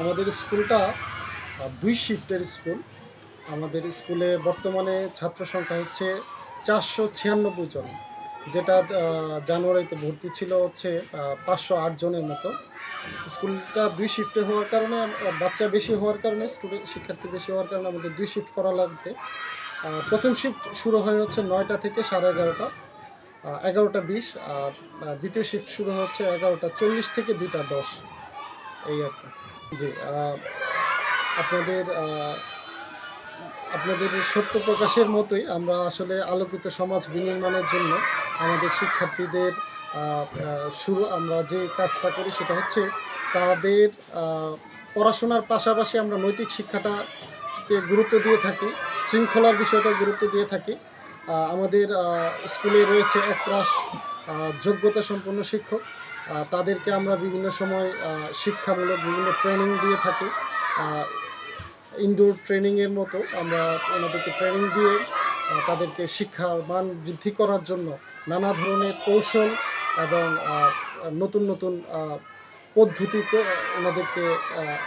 আমাদের স্কুলটা দুই শিফটের স্কুল। আমাদের স্কুলে বর্তমানে ছাত্র সংখ্যা হচ্ছে চারশো ছিয়ানব্বই জন, যেটা জানুয়ারিতে ভর্তি ছিল হচ্ছে পাঁচশো আট জনের মতো। স্কুলটা দুই শিফটে হওয়ার কারণে বাচ্চা বেশি হওয়ার কারণে, স্টুডেন্ট, শিক্ষার্থী বেশি হওয়ার কারণে আমাদের দুই শিফট করা লাগছে। প্রথম শিফট শুরু হয় হচ্ছে নয়টা থেকে সাড়ে এগারোটা এগারোটা বিশ, আর দ্বিতীয় শিফট শুরু হচ্ছে এগারোটা চল্লিশ থেকে দুইটা দশ। এই আর কি। জি আপনাদের আপনাদের সত্য প্রকাশের মতোই আমরা আসলে আলোকিত সমাজ বিনির্মাণের জন্য আমাদের শিক্ষার্থীদের শুরু আমরা যে কাজটা করি সেটা হচ্ছে তাদের পড়াশোনার পাশাপাশি আমরা নৈতিক শিক্ষাটাকে গুরুত্ব দিয়ে থাকি, শৃঙ্খলার বিষয়টা গুরুত্ব দিয়ে থাকি। আমাদের স্কুলে রয়েছে একরাশ যোগ্যতা সম্পন্ন শিক্ষক। তাদেরকে আমরা বিভিন্ন সময় শিক্ষামূলক বিভিন্ন ট্রেনিং দিয়ে থাকি। ইনডোর ট্রেনিংয়ের মতো আমরা ওনাদেরকে ট্রেনিং দিয়ে তাদেরকে শিক্ষার মান বৃদ্ধি করার জন্য নানা ধরনের কৌশল এবং নতুন নতুন পদ্ধতি ওনাদেরকে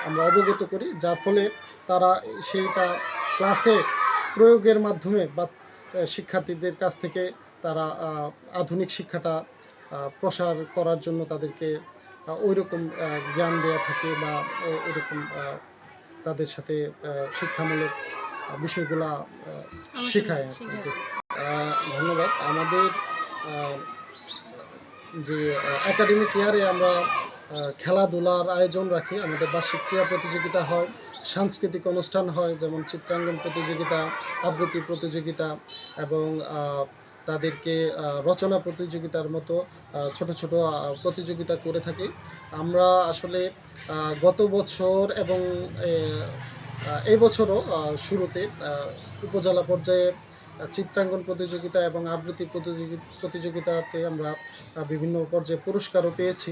আমরা অবগত করি। যার ফলে তারা সেইটা ক্লাসে প্রয়োগের মাধ্যমে বা শিক্ষার্থীদের কাছ থেকে তারা আধুনিক শিক্ষাটা প্রসার করার জন্য তাদেরকে ওই রকম জ্ঞান দেওয়া থাকে বা ও- ওইরকম তাদের সাথে শিক্ষামূলক বিষয়গুলা শেখায় ধন্যবাদ। আমাদের যে একাডেমিক ইয়ারে আমরা খেলাধুলার আয়োজন রাখি। আমাদের বার্ষিক ক্রীড়া প্রতিযোগিতা হয় সাংস্কৃতিক অনুষ্ঠান হয় যেমন চিত্রাঙ্গন প্রতিযোগিতা আবৃত্তি প্রতিযোগিতা এবং তাদেরকে রচনা প্রতিযোগিতার মতো ছোট ছোট প্রতিযোগিতা করে থাকি আমরা আসলে গত বছর এবং এই বছরও শুরুতে উপজেলা পর্যায়ে চিত্রাঙ্কন প্রতিযোগিতা এবং আবৃত্তি প্রতিযোগি- প্রতিযোগিতাতে আমরা বিভিন্ন পর্যায়ে পুরস্কারও পেয়েছি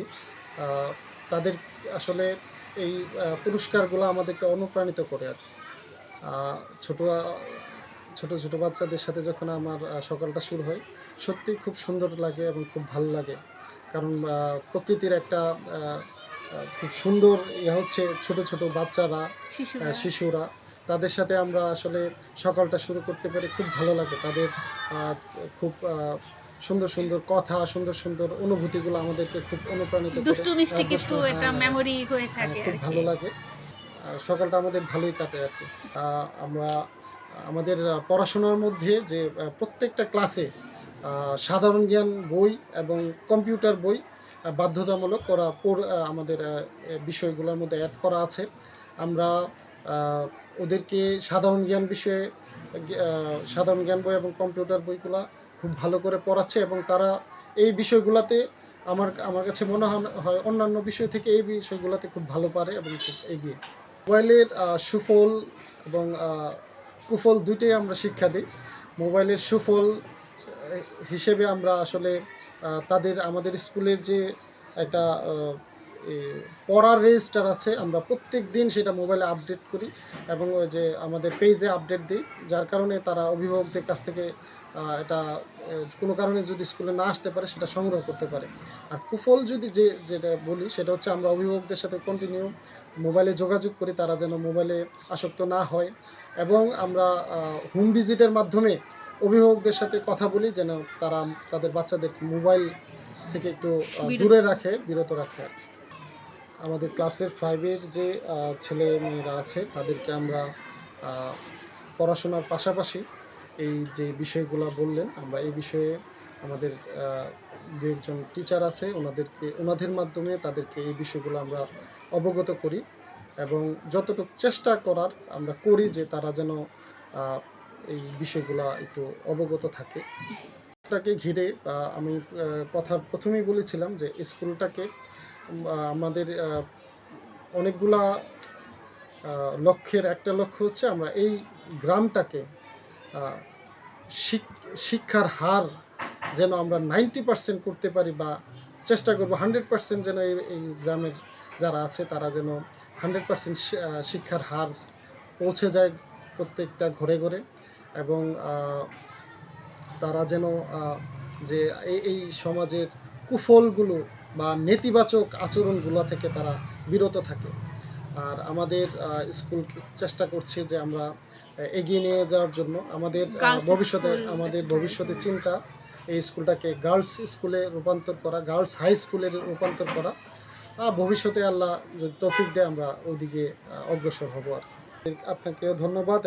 তাদের আসলে এই পুরস্কারগুলো আমাদেরকে অনুপ্রাণিত করে আর। ছোট ছোট ছোট বাচ্চাদের সাথে যখন আমার সকালটা শুরু হয় সত্যি খুব সুন্দর লাগে এবং খুব ভালো লাগে। কারণ প্রকৃতির একটা খুব সুন্দর ইয়ে হচ্ছে ছোট ছোট বাচ্চারা শিশুরা। তাদের সাথে আমরা আসলে সকালটা শুরু করতে পারি খুব ভালো লাগে। তাদের খুব সুন্দর সুন্দর কথা সুন্দর সুন্দর অনুভূতিগুলো আমাদেরকে খুব অনুপ্রাণিত করে। দুষ্টু মিষ্টি কিছু দুষ্টু, এটা হ্যাঁ, হয়ে হ্যাঁ, থাকে খুব ভালো লাগে। সকালটা আমাদের ভালোই কাটে আর কি। আমরা আমাদের পড়াশোনার মধ্যে যে প্রত্যেকটা ক্লাসে সাধারণ জ্ঞান বই এবং কম্পিউটার বই বাধ্যতামূলক করা আমাদের বিষয়গুলোর মধ্যে অ্যাড করা আছে। আমরা ওদেরকে সাধারণ জ্ঞান বিষয়ে সাধারণ জ্ঞান বই এবং কম্পিউটার বইগুলা খুব ভালো করে পড়াচ্ছে এবং তারা এই বিষয়গুলোতে আমার আমার কাছে মনে হয় অন্যান্য বিষয় থেকে এই বিষয়গুলোতে খুব ভালো পারে এবং খুব এগিয়ে। মোবাইলের সুফল এবং কুফল দুইটাই আমরা শিক্ষা দিই। মোবাইলের সুফল হিসেবে আমরা আসলে তাদের, আমাদের স্কুলের যে একটা পড়ার রেজিস্টার আছে, আমরা প্রত্যেক দিন সেটা মোবাইলে আপডেট করি এবং ওই যে আমাদের পেজে আপডেট দিই, যার কারণে তারা অভিভাবকদের কাছ থেকে এটা কোনো কারণে যদি স্কুলে না আসতে পারে, সেটা সংগ্রহ করতে পারে। আর কুফল যদি যে, যেটা বলি, সেটা হচ্ছে আমরা অভিভাবকদের সাথে কন্টিনিউ মোবাইলে যোগাযোগ করি, তারা যেন মোবাইলে আসক্ত না হয়। এবং আমরা হোম ভিজিটের মাধ্যমে অভিভাবকদের সাথে কথা বলি যেন তারা তাদের বাচ্চাদের মোবাইল থেকে একটু দূরে রাখে বিরত রাখে আর কি। আমাদের ক্লাসের ফাইভের যে ছেলে মেয়েরা আছে তাদেরকে আমরা পড়াশোনার পাশাপাশি এই যে বিষয়গুলো বললেন আমরা এই বিষয়ে আমাদের দু একজন টিচার আছে ওনাদেরকে ওনাদের মাধ্যমে তাদেরকে এই বিষয়গুলো আমরা অবগত করি এবং যতটুকু চেষ্টা করার আমরা করি যে তারা যেন এই বিষয়গুলো একটু অবগত থাকে। তাকে ঘিরে আমি কথার প্রথমেই বলেছিলাম যে স্কুলটাকে আমাদের অনেকগুলা লক্ষ্যের একটা লক্ষ্য হচ্ছে আমরা এই গ্রামটাকে শিক্ষার হার যেন আমরা নাইনটি পার্সেন্ট করতে পারি বা চেষ্টা করব হান্ড্রেড পার্সেন্ট যেন এই গ্রামের যারা আছে তারা যেন হান্ড্রেড পার্সেন্ট শিক্ষার হার পৌঁছে যায় প্রত্যেকটা ঘরে ঘরে এবং তারা যেন যে এই এই সমাজের কুফলগুলো বা নেতিবাচক আচরণগুলো থেকে তারা বিরত থাকে। আর আমাদের স্কুল চেষ্টা করছে যে আমরা এগিয়ে নিয়ে যাওয়ার জন্য। আমাদের ভবিষ্যতে আমাদের ভবিষ্যতে চিন্তা এই স্কুলটাকে গার্লস স্কুলে রূপান্তর করা গার্লস হাই স্কুলে রূপান্তর করা। ভবিষ্যতে আল্লাহ যদি তৌফিক দেয় আমরা ওইদিকে অগ্রসর হব আর কি। আপনাকেও ধন্যবাদ